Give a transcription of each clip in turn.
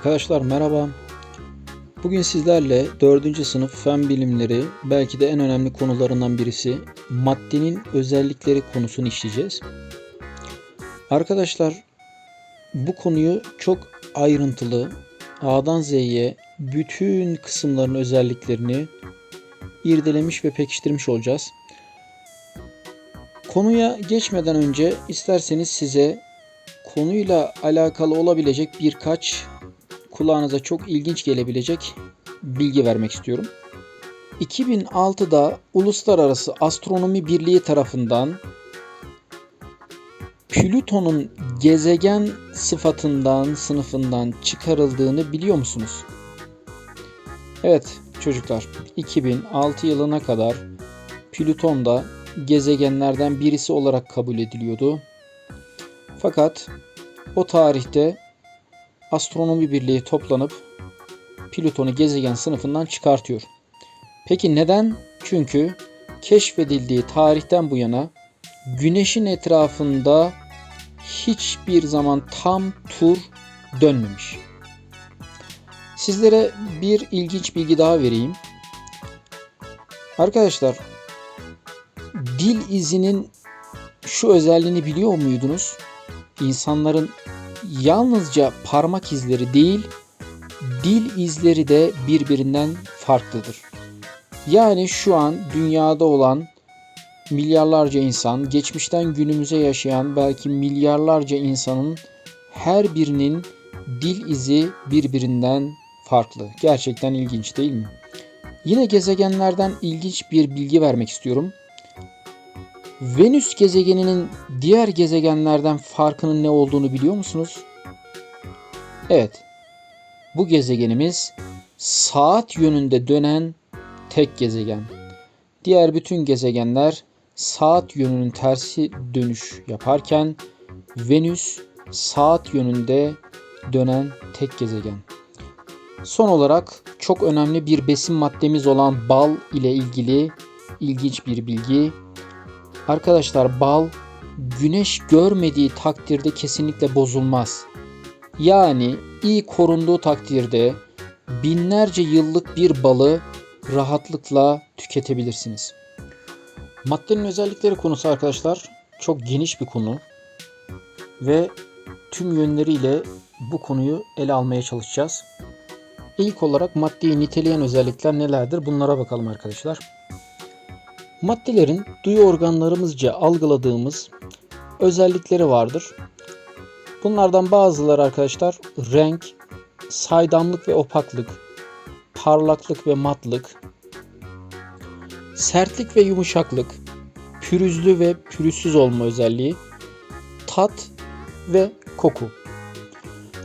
Arkadaşlar merhaba. Bugün sizlerle 4. sınıf fen bilimleri belki de en önemli konularından birisi maddenin özellikleri konusunu işleyeceğiz. Arkadaşlar bu konuyu çok ayrıntılı A'dan Z'ye bütün kısımların özelliklerini irdelemiş ve pekiştirmiş olacağız. Konuya geçmeden önce isterseniz size konuyla alakalı olabilecek birkaç kulağınıza çok ilginç gelebilecek bilgi vermek istiyorum. 2006'da Uluslararası Astronomi Birliği tarafından Plüton'un gezegen sıfatından, sınıfından çıkarıldığını biliyor musunuz? Evet çocuklar, 2006 yılına kadar Plüton da gezegenlerden birisi olarak kabul ediliyordu. Fakat o tarihte Astronomi Birliği toplanıp Plüton'u gezegen sınıfından çıkartıyor. Peki neden? Çünkü keşfedildiği tarihten bu yana Güneş'in etrafında hiçbir zaman tam tur dönmemiş. Sizlere bir ilginç bilgi daha vereyim. Arkadaşlar dil izinin şu özelliğini biliyor muydunuz? İnsanların yalnızca parmak izleri değil, dil izleri de birbirinden farklıdır. Yani şu an dünyada olan milyarlarca insan, geçmişten günümüze yaşayan belki milyarlarca insanın her birinin dil izi birbirinden farklı. Gerçekten ilginç değil mi? Yine gezegenlerden ilginç bir bilgi vermek istiyorum. Venüs gezegeninin diğer gezegenlerden farkının ne olduğunu biliyor musunuz? Evet. Bu gezegenimiz saat yönünde dönen tek gezegen. Diğer bütün gezegenler saat yönünün tersi dönüş yaparken Venüs saat yönünde dönen tek gezegen. Son olarak çok önemli bir besin maddemiz olan bal ile ilgili ilginç bir bilgi. Arkadaşlar bal güneş görmediği takdirde kesinlikle bozulmaz. Yani iyi korunduğu takdirde binlerce yıllık bir balı rahatlıkla tüketebilirsiniz. Maddenin özellikleri konusu arkadaşlar çok geniş bir konu ve tüm yönleriyle bu konuyu ele almaya çalışacağız. İlk olarak maddeyi niteleyen özellikler nelerdir? Bunlara bakalım arkadaşlar. Maddelerin duyu organlarımızca algıladığımız özellikleri vardır. Bunlardan bazıları arkadaşlar renk, saydamlık ve opaklık, parlaklık ve matlık, sertlik ve yumuşaklık, pürüzlü ve pürüzsüz olma özelliği, tat ve koku.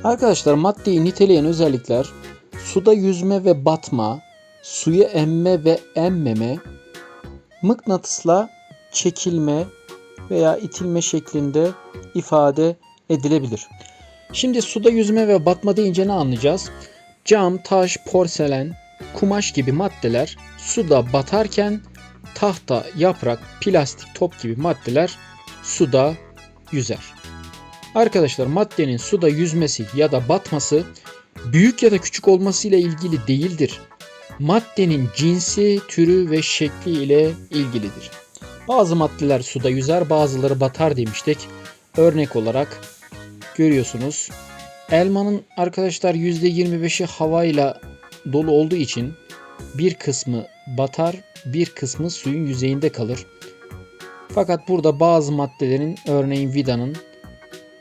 Arkadaşlar maddeyi niteleyen özellikler suda yüzme ve batma, suyu emme ve emmeme, mıknatısla çekilme veya itilme şeklinde ifade edilebilir. Şimdi suda yüzme ve batma deyince ne anlayacağız? Cam, taş, porselen, kumaş gibi maddeler suda batarken tahta, yaprak, plastik, top gibi maddeler suda yüzer. Arkadaşlar maddenin suda yüzmesi ya da batması büyük ya da küçük olması ile ilgili değildir. Maddenin cinsi, türü ve şekli ile ilgilidir. Bazı maddeler suda yüzer, bazıları batar demiştik. Örnek olarak görüyorsunuz. Elmanın arkadaşlar %25'i havayla dolu olduğu için bir kısmı batar, bir kısmı suyun yüzeyinde kalır. Fakat burada bazı maddelerin örneğin vidanın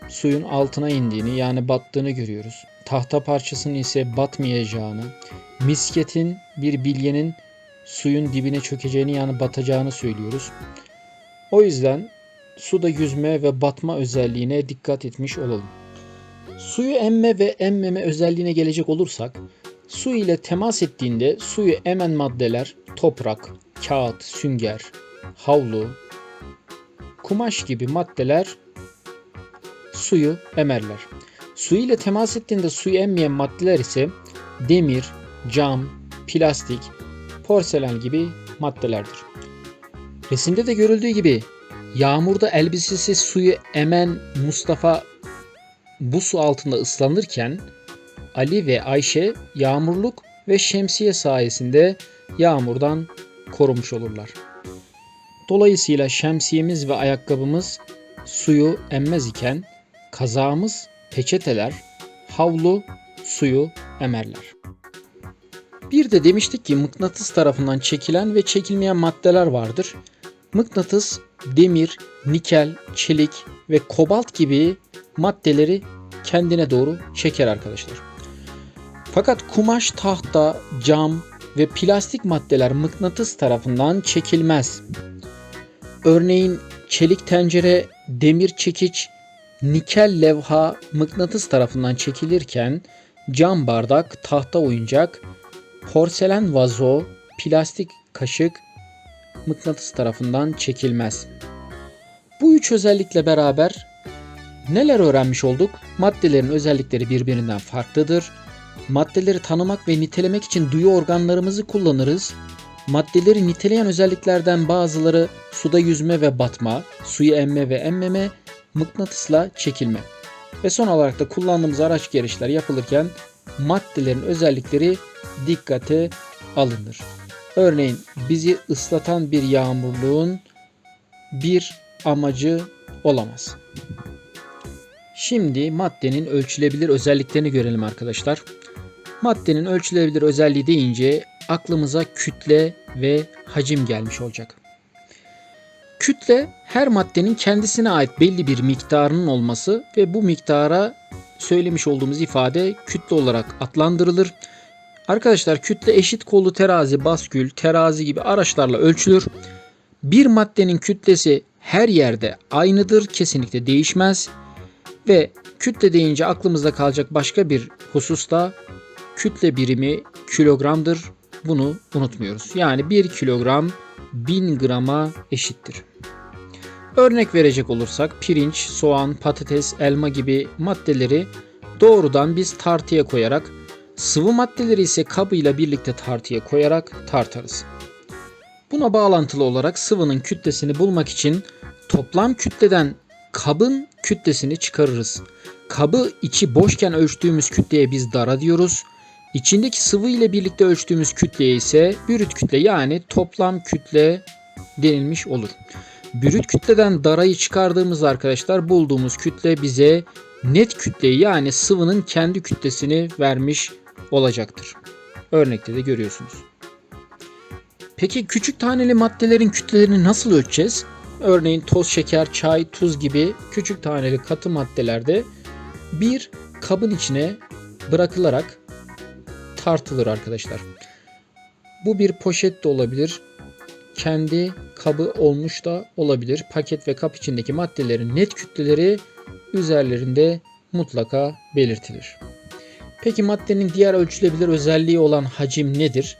suyun altına indiğini yani battığını görüyoruz. Tahta parçasının ise batmayacağını, misketin bir bilyenin suyun dibine çökeceğini yani batacağını söylüyoruz. O yüzden suda yüzme ve batma özelliğine dikkat etmiş olalım. Suyu emme ve emmeme özelliğine gelecek olursak, su ile temas ettiğinde suyu emen maddeler toprak, kağıt, sünger, havlu, kumaş gibi maddeler suyu emerler. Su ile temas ettiğinde suyu emmeyen maddeler ise demir, cam, plastik, porselen gibi maddelerdir. Resimde de görüldüğü gibi yağmurda elbisesi suyu emen Mustafa bu su altında ıslanırken Ali ve Ayşe yağmurluk ve şemsiye sayesinde yağmurdan korumuş olurlar. Dolayısıyla şemsiyemiz ve ayakkabımız suyu emmez iken kazağımız, peçeteler, havlu suyu emerler. Bir de demiştik ki mıknatıs tarafından çekilen ve çekilmeyen maddeler vardır. Mıknatıs demir, nikel, çelik ve kobalt gibi maddeleri kendine doğru çeker arkadaşlar. Fakat kumaş, tahta, cam ve plastik maddeler mıknatıs tarafından çekilmez. Örneğin çelik tencere, demir çekiç, nikel levha mıknatıs tarafından çekilirken cam bardak, tahta oyuncak, porselen vazo, plastik kaşık mıknatıs tarafından çekilmez. Bu üç özellikle beraber neler öğrenmiş olduk? Maddelerin özellikleri birbirinden farklıdır. Maddeleri tanımak ve nitelemek için duyu organlarımızı kullanırız. Maddeleri niteleyen özelliklerden bazıları suda yüzme ve batma, suyu emme ve emmeme, mıknatısla çekilme. Ve son olarak da kullandığımız araç gereçler yapılırken maddelerin özellikleri dikkate alınır. Örneğin bizi ıslatan bir yağmurluğun bir amacı olamaz. Şimdi maddenin ölçülebilir özelliklerini görelim arkadaşlar. Maddenin ölçülebilir özelliği deyince aklımıza kütle ve hacim gelmiş olacak. Kütle her maddenin kendisine ait belli bir miktarının olması ve bu miktara söylemiş olduğumuz ifade kütle olarak adlandırılır. Arkadaşlar kütle eşit kollu terazi, baskül, terazi gibi araçlarla ölçülür. Bir maddenin kütlesi her yerde aynıdır, kesinlikle değişmez. Ve kütle deyince aklımızda kalacak başka bir husus da kütle birimi kilogramdır. Bunu unutmuyoruz. Yani 1 kilogram 1000 grama eşittir. Örnek verecek olursak pirinç, soğan, patates, elma gibi maddeleri doğrudan biz tartıya koyarak sıvı maddeleri ise kabıyla birlikte tartıya koyarak tartarız. Buna bağlantılı olarak sıvının kütlesini bulmak için toplam kütleden kabın kütlesini çıkarırız. Kabı içi boşken ölçtüğümüz kütleye biz dara diyoruz. İçindeki sıvı ile birlikte ölçtüğümüz kütleye ise bürüt kütle yani toplam kütle denilmiş olur. Bürüt kütleden darayı çıkardığımız arkadaşlar bulduğumuz kütle bize net kütleyi yani sıvının kendi kütlesini vermiş olacaktır. Örnekte de görüyorsunuz. Peki küçük taneli maddelerin kütlelerini nasıl ölçeceğiz? Örneğin toz şeker, çay, tuz gibi küçük taneli katı maddelerde bir kabın içine bırakılarak tartılır arkadaşlar. Bu bir poşet de olabilir. Kendi kabı olmuş da olabilir. Paket ve kap içindeki maddelerin net kütleleri üzerlerinde mutlaka belirtilir. Peki maddenin diğer ölçülebilir özelliği olan hacim nedir?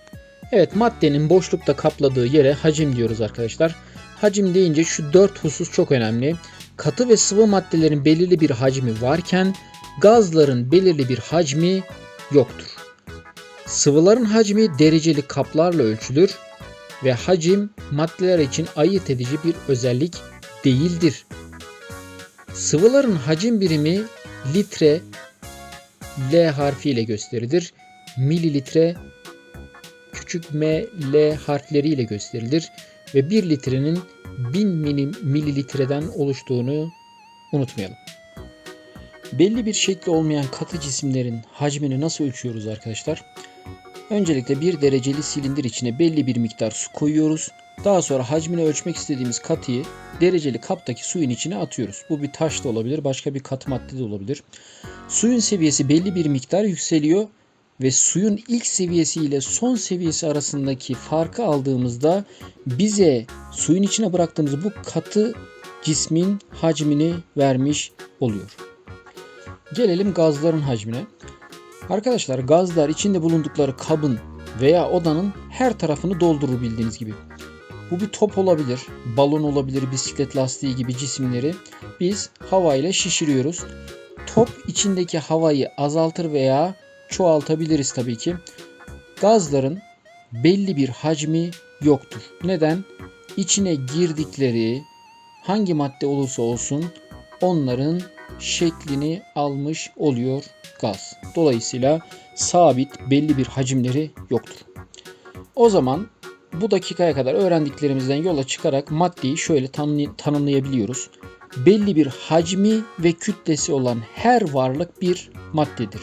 Evet maddenin boşlukta kapladığı yere hacim diyoruz arkadaşlar. Hacim deyince şu dört husus çok önemli. Katı ve sıvı maddelerin belirli bir hacmi varken gazların belirli bir hacmi yoktur. Sıvıların hacmi dereceli kaplarla ölçülür ve hacim maddeler için ayırt edici bir özellik değildir. Sıvıların hacim birimi litre L harfi ile gösterilir. Mililitre küçük m, l harfleri ile gösterilir ve 1 litrenin 1000 milim mililitreden oluştuğunu unutmayalım. Belli bir şekli olmayan katı cisimlerin hacmini nasıl ölçüyoruz arkadaşlar? Öncelikle bir dereceli silindir içine belli bir miktar su koyuyoruz. Daha sonra hacmini ölçmek istediğimiz katıyı dereceli kaptaki suyun içine atıyoruz. Bu bir taş da olabilir, başka bir katı madde de olabilir. Suyun seviyesi belli bir miktar yükseliyor ve suyun ilk seviyesi ile son seviyesi arasındaki farkı aldığımızda bize suyun içine bıraktığımız bu katı cismin hacmini vermiş oluyor. Gelelim gazların hacmine. Arkadaşlar gazlar içinde bulundukları kabın veya odanın her tarafını doldurur bildiğiniz gibi. Bu bir top olabilir, balon olabilir, bisiklet lastiği gibi cisimleri biz havayla şişiriyoruz. Top içindeki havayı azaltır veya çoğaltabiliriz tabii ki. Gazların belli bir hacmi yoktur. Neden? İçine girdikleri hangi madde olursa olsun onların şeklini almış oluyor gaz. Dolayısıyla sabit belli bir hacimleri yoktur. O zaman bu dakikaya kadar öğrendiklerimizden yola çıkarak maddeyi şöyle tanımlay- tanımlayabiliyoruz. Belli bir hacmi ve kütlesi olan her varlık bir maddedir.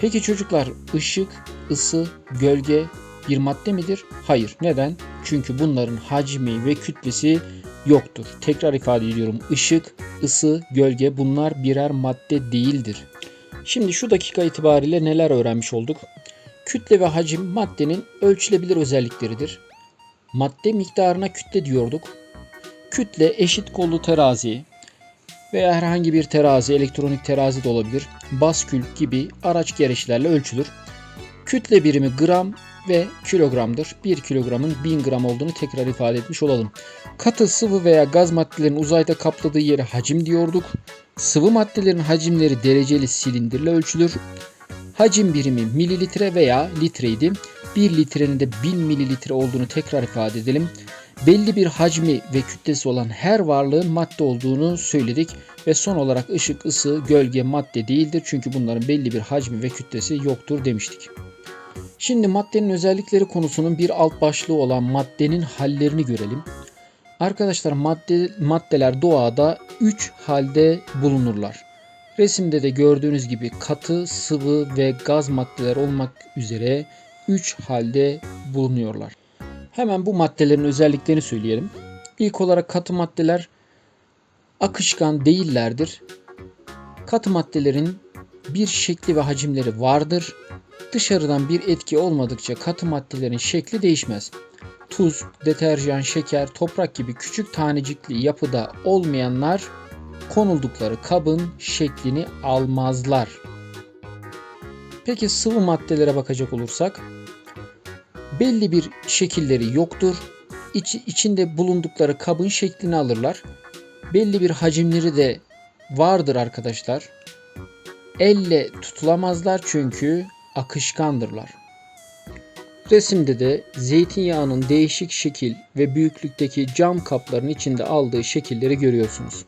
Peki çocuklar ışık, ısı, gölge bir madde midir? Hayır. Neden? Çünkü bunların hacmi ve kütlesi yoktur. Tekrar ifade ediyorum. Işık, ısı, gölge bunlar birer madde değildir. Şimdi şu dakika itibariyle neler öğrenmiş olduk? Kütle ve hacim maddenin ölçülebilir özellikleridir. Madde miktarına kütle diyorduk. Kütle eşit kollu terazi veya herhangi bir terazi, elektronik terazi de olabilir. Baskül gibi araç gereçlerle ölçülür. Kütle birimi gram ve kilogramdır. 1 kilogramın 1000 gram olduğunu tekrar ifade etmiş olalım. Katı, sıvı veya gaz maddelerin uzayda kapladığı yere hacim diyorduk. Sıvı maddelerin hacimleri dereceli silindirle ölçülür. Hacim birimi mililitre veya litreydi. 1 litrenin de 1000 mililitre olduğunu tekrar ifade edelim. Belli bir hacmi ve kütlesi olan her varlığın madde olduğunu söyledik ve son olarak ışık, ısı, gölge madde değildir çünkü bunların belli bir hacmi ve kütlesi yoktur demiştik. Şimdi maddenin özellikleri konusunun bir alt başlığı olan maddenin hallerini görelim. Arkadaşlar madde, maddeler doğada 3 halde bulunurlar. Resimde de gördüğünüz gibi katı, sıvı ve gaz maddeler olmak üzere 3 halde bulunuyorlar. Hemen bu maddelerin özelliklerini söyleyelim. İlk olarak katı maddeler akışkan değillerdir. Katı maddelerin bir şekli ve hacimleri vardır. Dışarıdan bir etki olmadıkça katı maddelerin şekli değişmez. Tuz, deterjan, şeker, toprak gibi küçük tanecikli yapıda olmayanlar konuldukları kabın şeklini almazlar. Peki sıvı maddelere bakacak olursak belli bir şekilleri yoktur. İç, içinde bulundukları kabın şeklini alırlar. Belli bir hacimleri de vardır arkadaşlar. Elle tutulamazlar çünkü akışkandırlar. Resimde de zeytinyağının değişik şekil ve büyüklükteki cam kapların içinde aldığı şekilleri görüyorsunuz.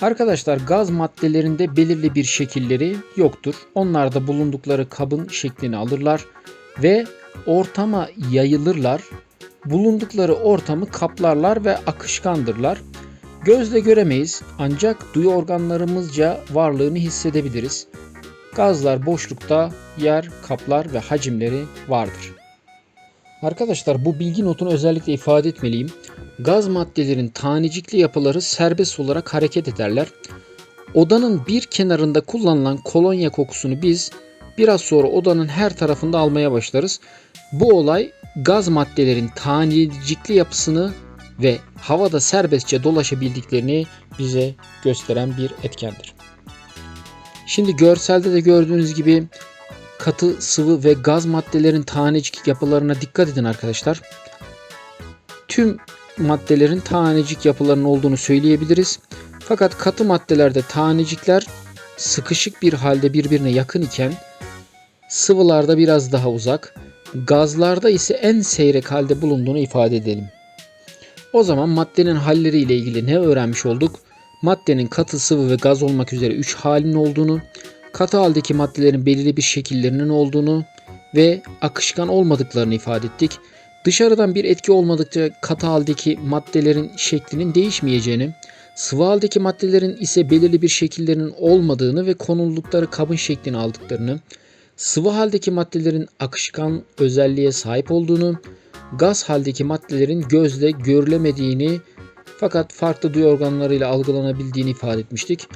Arkadaşlar gaz maddelerinde belirli bir şekilleri yoktur. Onlar da bulundukları kabın şeklini alırlar ve ortama yayılırlar. Bulundukları ortamı kaplarlar ve akışkandırlar. Gözle göremeyiz ancak duyu organlarımızca varlığını hissedebiliriz. Gazlar boşlukta yer kaplar ve hacimleri vardır. Arkadaşlar bu bilgi notunu özellikle ifade etmeliyim. Gaz maddelerin tanecikli yapıları serbest olarak hareket ederler. Odanın bir kenarında kullanılan kolonya kokusunu biz biraz sonra odanın her tarafında almaya başlarız. Bu olay gaz maddelerin tanecikli yapısını ve havada serbestçe dolaşabildiklerini bize gösteren bir etkendir. Şimdi görselde de gördüğünüz gibi katı, sıvı ve gaz maddelerin tanecik yapılarına dikkat edin arkadaşlar. Tüm maddelerin tanecik yapılarının olduğunu söyleyebiliriz. Fakat katı maddelerde tanecikler sıkışık bir halde birbirine yakın iken sıvılarda biraz daha uzak, gazlarda ise en seyrek halde bulunduğunu ifade edelim. O zaman maddenin halleri ile ilgili ne öğrenmiş olduk? Maddenin katı, sıvı ve gaz olmak üzere 3 halinin olduğunu, katı haldeki maddelerin belirli bir şekillerinin olduğunu ve akışkan olmadıklarını ifade ettik. Dışarıdan bir etki olmadıkça katı haldeki maddelerin şeklinin değişmeyeceğini, sıvı haldeki maddelerin ise belirli bir şekillerinin olmadığını ve konuldukları kabın şeklini aldıklarını, sıvı haldeki maddelerin akışkan özelliğe sahip olduğunu, gaz haldeki maddelerin gözle görülemediğini fakat farklı duyu organlarıyla algılanabildiğini ifade etmiştik.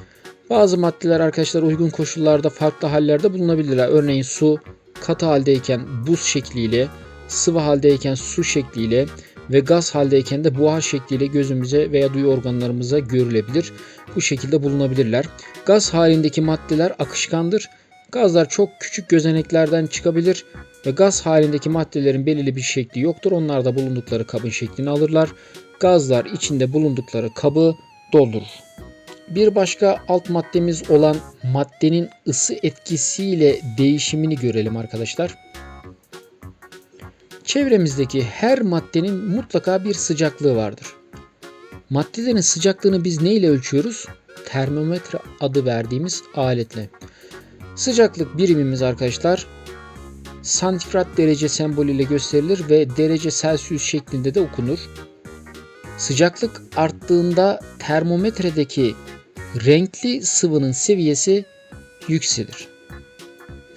Bazı maddeler arkadaşlar uygun koşullarda farklı hallerde bulunabilirler. Örneğin su katı haldeyken buz şekliyle, sıvı haldeyken su şekliyle ve gaz haldeyken de buhar şekliyle gözümüze veya duyu organlarımıza görülebilir. Bu şekilde bulunabilirler. Gaz halindeki maddeler akışkandır. Gazlar çok küçük gözeneklerden çıkabilir ve gaz halindeki maddelerin belirli bir şekli yoktur. Onlar da bulundukları kabın şeklini alırlar. Gazlar içinde bulundukları kabı doldurur. Bir başka alt maddemiz olan maddenin ısı etkisiyle değişimini görelim arkadaşlar. Çevremizdeki her maddenin mutlaka bir sıcaklığı vardır. Maddelerin sıcaklığını biz ne ile ölçüyoruz? Termometre adı verdiğimiz aletle. Sıcaklık birimimiz arkadaşlar santigrat derece sembolüyle gösterilir ve derece Celsius şeklinde de okunur. Sıcaklık arttığında termometredeki renkli sıvının seviyesi yükselir.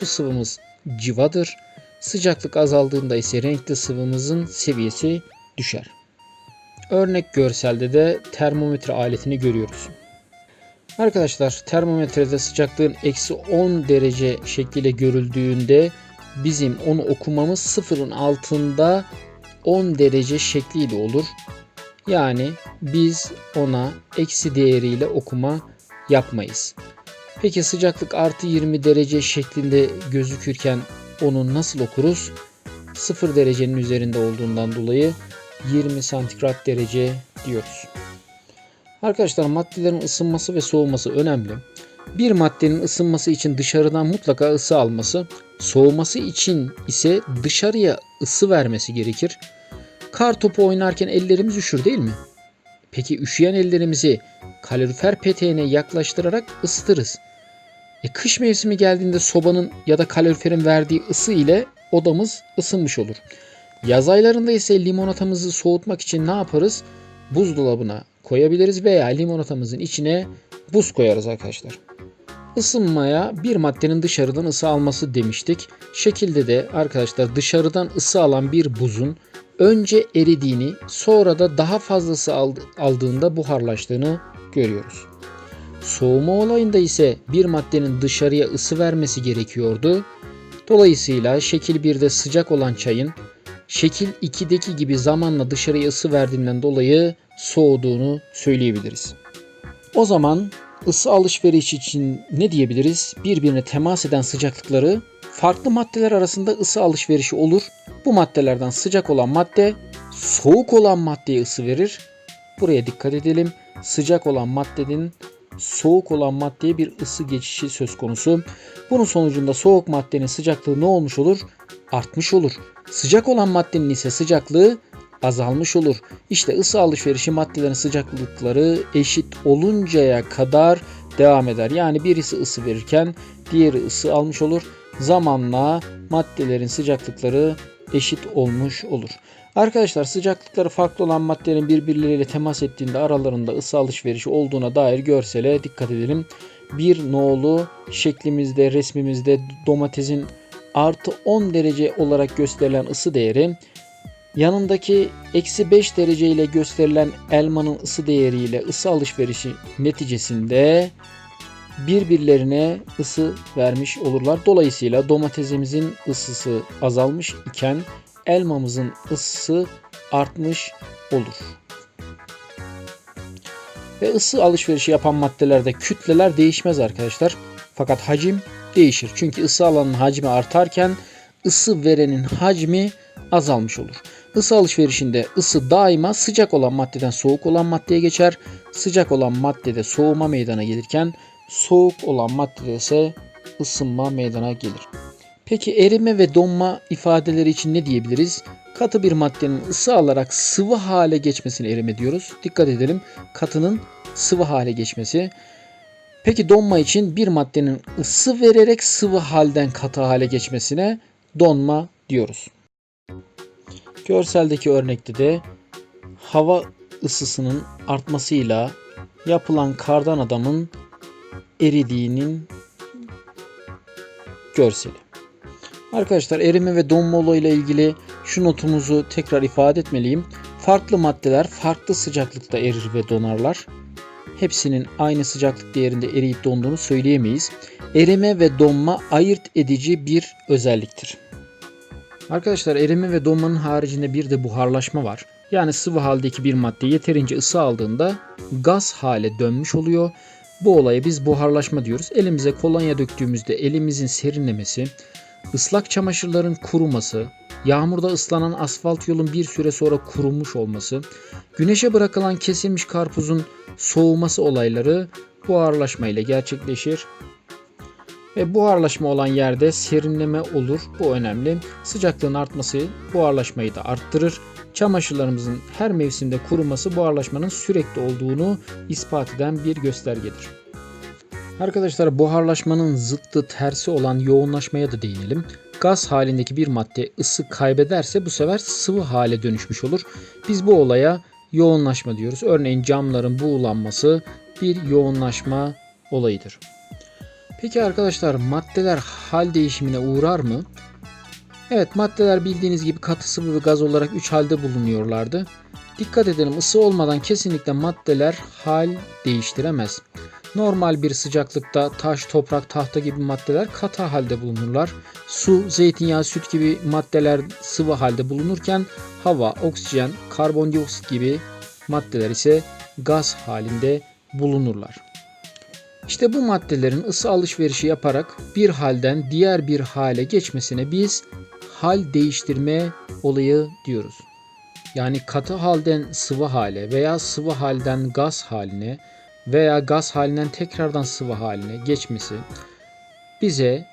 Bu sıvımız civadır. Sıcaklık azaldığında ise renkli sıvımızın seviyesi düşer. Örnek görselde de termometre aletini görüyoruz. Arkadaşlar termometrede sıcaklığın eksi 10 derece şekliyle görüldüğünde bizim onu okumamız sıfırın altında 10 derece şekliyle olur. Yani biz ona eksi değeriyle okuma yapmayız. Peki sıcaklık artı 20 derece şeklinde gözükürken onu nasıl okuruz? 0 derecenin üzerinde olduğundan dolayı 20 santigrat derece diyoruz. Arkadaşlar maddelerin ısınması ve soğuması önemli. Bir maddenin ısınması için dışarıdan mutlaka ısı alması, soğuması için ise dışarıya ısı vermesi gerekir. Kar topu oynarken ellerimiz üşür değil mi? Peki üşüyen ellerimizi kalorifer peteğine yaklaştırarak ısıtırız. E kış mevsimi geldiğinde sobanın ya da kaloriferin verdiği ısı ile odamız ısınmış olur. Yaz aylarında ise limonatamızı soğutmak için ne yaparız? Buzdolabına koyabiliriz veya limonatamızın içine buz koyarız arkadaşlar. Isınmaya bir maddenin dışarıdan ısı alması demiştik. Şekilde de arkadaşlar dışarıdan ısı alan bir buzun önce eridiğini sonra da daha fazlası aldığında buharlaştığını görüyoruz. Soğuma olayında ise bir maddenin dışarıya ısı vermesi gerekiyordu. Dolayısıyla şekil 1'de sıcak olan çayın şekil 2'deki gibi zamanla dışarıya ısı verdiğinden dolayı soğuduğunu söyleyebiliriz. O zaman ısı alışverişi için ne diyebiliriz? Birbirine temas eden sıcaklıkları farklı maddeler arasında ısı alışverişi olur. Bu maddelerden sıcak olan madde soğuk olan maddeye ısı verir. Buraya dikkat edelim. Sıcak olan maddenin soğuk olan maddeye bir ısı geçişi söz konusu. Bunun sonucunda soğuk maddenin sıcaklığı ne olmuş olur? Artmış olur. Sıcak olan maddenin ise sıcaklığı azalmış olur. İşte ısı alışverişi maddelerin sıcaklıkları eşit oluncaya kadar devam eder. Yani birisi ısı verirken diğeri ısı almış olur. Zamanla maddelerin sıcaklıkları eşit olmuş olur. Arkadaşlar sıcaklıkları farklı olan maddelerin birbirleriyle temas ettiğinde aralarında ısı alışverişi olduğuna dair görsele dikkat edelim. Bir nolu şeklimizde resmimizde domatesin artı 10 derece olarak gösterilen ısı değeri yanındaki eksi 5 derece ile gösterilen elmanın ısı değeriyle ısı alışverişi neticesinde birbirlerine ısı vermiş olurlar. Dolayısıyla domatesimizin ısısı azalmış iken elmamızın ısısı artmış olur. Ve ısı alışverişi yapan maddelerde kütleler değişmez arkadaşlar. Fakat hacim değişir. Çünkü ısı alanın hacmi artarken ısı verenin hacmi azalmış olur. Isı alışverişinde ısı daima sıcak olan maddeden soğuk olan maddeye geçer. Sıcak olan maddede soğuma meydana gelirken soğuk olan maddede ise ısınma meydana gelir. Peki erime ve donma ifadeleri için ne diyebiliriz? Katı bir maddenin ısı alarak sıvı hale geçmesine erime diyoruz. Dikkat edelim katının sıvı hale geçmesi. Peki donma için bir maddenin ısı vererek sıvı halden katı hale geçmesine donma diyoruz. Görseldeki örnekte de hava ısısının artmasıyla yapılan kardan adamın eridiğinin görseli. Arkadaşlar erime ve donma olayıyla ilgili şu notumuzu tekrar ifade etmeliyim. Farklı maddeler farklı sıcaklıkta erir ve donarlar. Hepsinin aynı sıcaklık değerinde eriyip donduğunu söyleyemeyiz. Erime ve donma ayırt edici bir özelliktir. Arkadaşlar erime ve donmanın haricinde bir de buharlaşma var. Yani sıvı haldeki bir madde yeterince ısı aldığında gaz hale dönmüş oluyor. Bu olaya biz buharlaşma diyoruz. Elimize kolonya döktüğümüzde elimizin serinlemesi, ıslak çamaşırların kuruması, yağmurda ıslanan asfalt yolun bir süre sonra kurumuş olması, güneşe bırakılan kesilmiş karpuzun soğuması olayları buharlaşma ile gerçekleşir. Ve buharlaşma olan yerde serinleme olur. Bu önemli. Sıcaklığın artması buharlaşmayı da arttırır. Çamaşırlarımızın her mevsimde kuruması buharlaşmanın sürekli olduğunu ispat eden bir göstergedir. Arkadaşlar buharlaşmanın zıttı tersi olan yoğunlaşmaya da değinelim. Gaz halindeki bir madde ısı kaybederse bu sefer sıvı hale dönüşmüş olur. Biz bu olaya yoğunlaşma diyoruz. Örneğin camların buğulanması bir yoğunlaşma olayıdır. Peki arkadaşlar maddeler hal değişimine uğrar mı? Evet maddeler bildiğiniz gibi katı sıvı ve gaz olarak 3 halde bulunuyorlardı. Dikkat edelim ısı olmadan kesinlikle maddeler hal değiştiremez. Normal bir sıcaklıkta taş, toprak, tahta gibi maddeler katı halde bulunurlar. Su, zeytinyağı, süt gibi maddeler sıvı halde bulunurken hava, oksijen, karbondioksit gibi maddeler ise gaz halinde bulunurlar. İşte bu maddelerin ısı alışverişi yaparak bir halden diğer bir hale geçmesine biz hal değiştirme olayı diyoruz. Yani katı halden sıvı hale veya sıvı halden gaz haline veya gaz halinden tekrardan sıvı haline geçmesi bize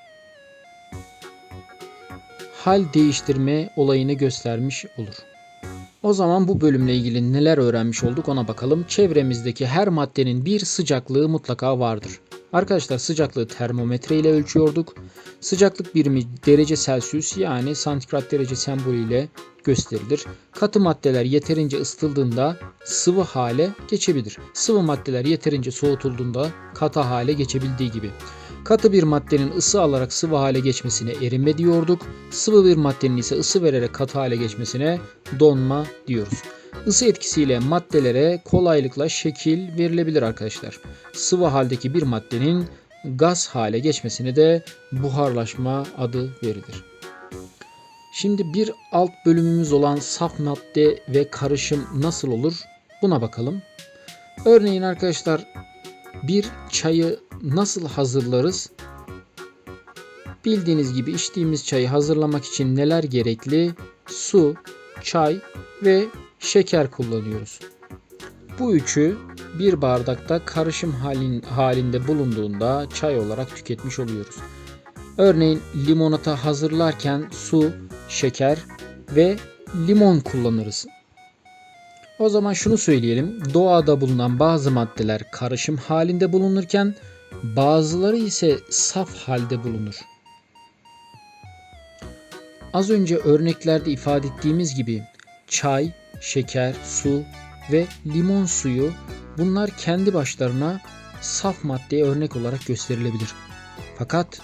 hal değiştirme olayını göstermiş olur. O zaman bu bölümle ilgili neler öğrenmiş olduk ona bakalım. Çevremizdeki her maddenin bir sıcaklığı mutlaka vardır. Arkadaşlar sıcaklığı termometre ile ölçüyorduk. Sıcaklık birimi derece Celsius yani santigrat derece sembolüyle gösterilir. Katı maddeler yeterince ısıtıldığında sıvı hale geçebilir. Sıvı maddeler yeterince soğutulduğunda katı hale geçebildiği gibi. Katı bir maddenin ısı alarak sıvı hale geçmesine erime diyorduk. Sıvı bir maddenin ise ısı vererek katı hale geçmesine donma diyoruz. Isı etkisiyle maddelere kolaylıkla şekil verilebilir arkadaşlar. Sıvı haldeki bir maddenin gaz hale geçmesine de buharlaşma adı verilir. Şimdi bir alt bölümümüz olan saf madde ve karışım nasıl olur? Buna bakalım. Örneğin arkadaşlar bir çayı nasıl hazırlarız? Bildiğiniz gibi içtiğimiz çayı hazırlamak için neler gerekli? Su, çay ve şeker kullanıyoruz. Bu üçü bir bardakta karışım halin, halinde bulunduğunda çay olarak tüketmiş oluyoruz. Örneğin limonata hazırlarken su, şeker ve limon kullanırız. O zaman şunu söyleyelim. Doğada bulunan bazı maddeler karışım halinde bulunurken bazıları ise saf halde bulunur. Az önce örneklerde ifade ettiğimiz gibi çay, şeker, su ve limon suyu bunlar kendi başlarına saf maddeye örnek olarak gösterilebilir. Fakat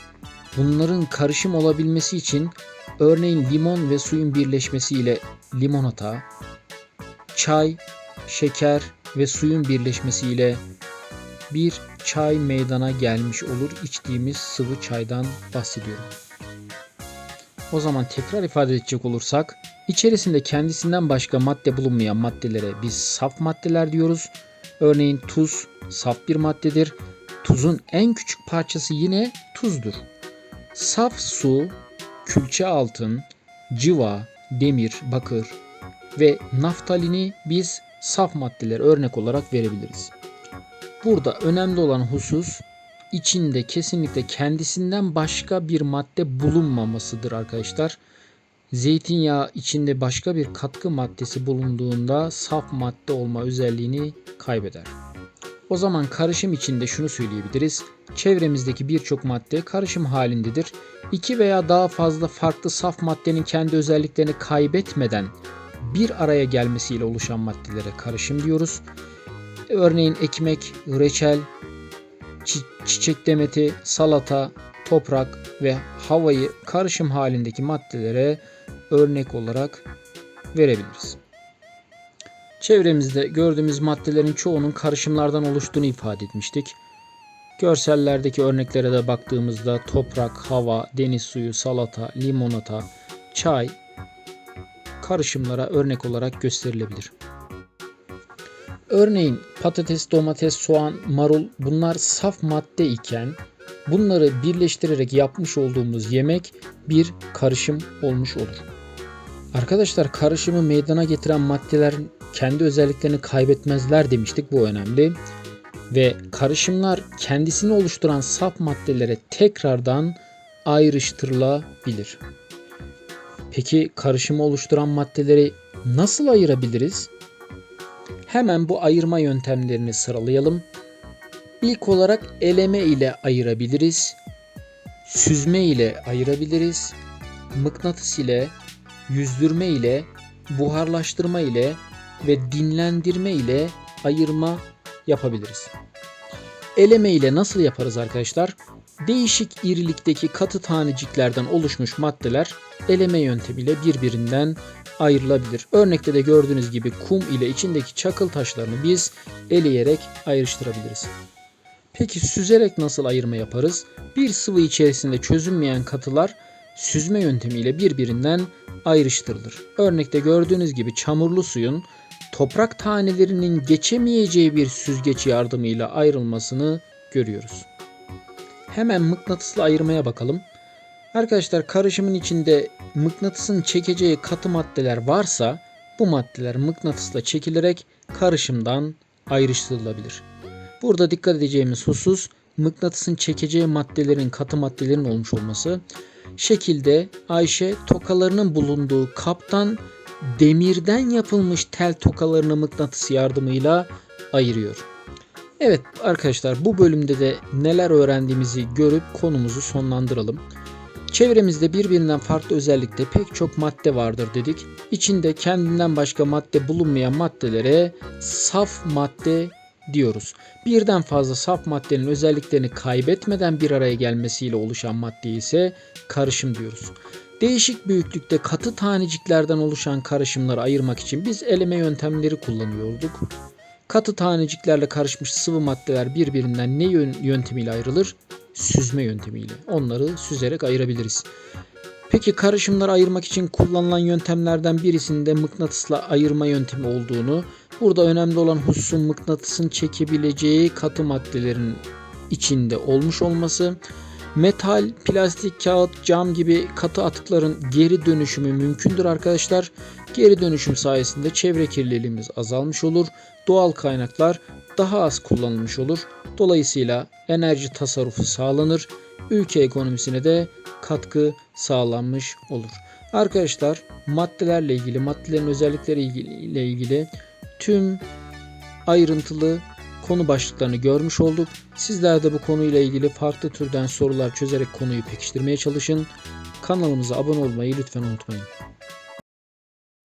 bunların karışım olabilmesi için örneğin limon ve suyun birleşmesiyle limonata, çay, şeker ve suyun birleşmesiyle bir çay meydana gelmiş olur. İçtiğimiz sıvı çaydan bahsediyorum. O zaman tekrar ifade edecek olursak içerisinde kendisinden başka madde bulunmayan maddelere biz saf maddeler diyoruz. Örneğin tuz saf bir maddedir. Tuzun en küçük parçası yine tuzdur. Saf su, külçe altın, civa, demir, bakır ve naftalini biz saf maddeler örnek olarak verebiliriz. Burada önemli olan husus içinde kesinlikle kendisinden başka bir madde bulunmamasıdır arkadaşlar. Zeytinyağı içinde başka bir katkı maddesi bulunduğunda saf madde olma özelliğini kaybeder. O zaman karışım içinde şunu söyleyebiliriz. Çevremizdeki birçok madde karışım halindedir. İki veya daha fazla farklı saf maddenin kendi özelliklerini kaybetmeden bir araya gelmesiyle oluşan maddelere karışım diyoruz. Örneğin ekmek, reçel, çi- çiçek demeti, salata, toprak ve havayı karışım halindeki maddelere örnek olarak verebiliriz. Çevremizde gördüğümüz maddelerin çoğunun karışımlardan oluştuğunu ifade etmiştik. Görsellerdeki örneklere de baktığımızda toprak, hava, deniz suyu, salata, limonata, çay karışımlara örnek olarak gösterilebilir. Örneğin patates, domates, soğan, marul bunlar saf madde iken bunları birleştirerek yapmış olduğumuz yemek bir karışım olmuş olur. Arkadaşlar karışımı meydana getiren maddeler kendi özelliklerini kaybetmezler demiştik bu önemli. Ve karışımlar kendisini oluşturan saf maddelere tekrardan ayrıştırılabilir. Peki karışımı oluşturan maddeleri nasıl ayırabiliriz? Hemen bu ayırma yöntemlerini sıralayalım. İlk olarak eleme ile ayırabiliriz. Süzme ile ayırabiliriz. Mıknatıs ile, yüzdürme ile, buharlaştırma ile ve dinlendirme ile ayırma yapabiliriz. Eleme ile nasıl yaparız arkadaşlar? Değişik irilikteki katı taneciklerden oluşmuş maddeler eleme yöntemiyle birbirinden ayrılabilir. Örnekte de gördüğünüz gibi kum ile içindeki çakıl taşlarını biz eleyerek ayrıştırabiliriz. Peki süzerek nasıl ayırma yaparız? Bir sıvı içerisinde çözünmeyen katılar süzme yöntemiyle birbirinden ayrıştırılır. Örnekte gördüğünüz gibi çamurlu suyun toprak tanelerinin geçemeyeceği bir süzgeç yardımıyla ayrılmasını görüyoruz. Hemen mıknatısla ayırmaya bakalım. Arkadaşlar karışımın içinde mıknatısın çekeceği katı maddeler varsa bu maddeler mıknatısla çekilerek karışımdan ayrıştırılabilir. Burada dikkat edeceğimiz husus mıknatısın çekeceği maddelerin katı maddelerin olmuş olması. Şekilde Ayşe tokalarının bulunduğu kaptan demirden yapılmış tel tokalarını mıknatıs yardımıyla ayırıyor. Evet arkadaşlar bu bölümde de neler öğrendiğimizi görüp konumuzu sonlandıralım. Çevremizde birbirinden farklı özellikte pek çok madde vardır dedik. İçinde kendinden başka madde bulunmayan maddelere saf madde diyoruz. Birden fazla saf maddenin özelliklerini kaybetmeden bir araya gelmesiyle oluşan maddeye ise karışım diyoruz. Değişik büyüklükte katı taneciklerden oluşan karışımları ayırmak için biz eleme yöntemleri kullanıyorduk. Katı taneciklerle karışmış sıvı maddeler birbirinden ne yöntemiyle ayrılır? Süzme yöntemiyle. Onları süzerek ayırabiliriz. Peki karışımları ayırmak için kullanılan yöntemlerden birisinde mıknatısla ayırma yöntemi olduğunu, burada önemli olan hususun mıknatısın çekebileceği katı maddelerin içinde olmuş olması, metal, plastik, kağıt, cam gibi katı atıkların geri dönüşümü mümkündür arkadaşlar. Geri dönüşüm sayesinde çevre kirliliğimiz azalmış olur. Doğal kaynaklar daha az kullanılmış olur. Dolayısıyla enerji tasarrufu sağlanır. Ülke ekonomisine de katkı sağlanmış olur. Arkadaşlar maddelerle ilgili, maddelerin özellikleri ile ilgili tüm ayrıntılı konu başlıklarını görmüş olduk. Sizler de bu konuyla ilgili farklı türden sorular çözerek konuyu pekiştirmeye çalışın. Kanalımıza abone olmayı lütfen unutmayın.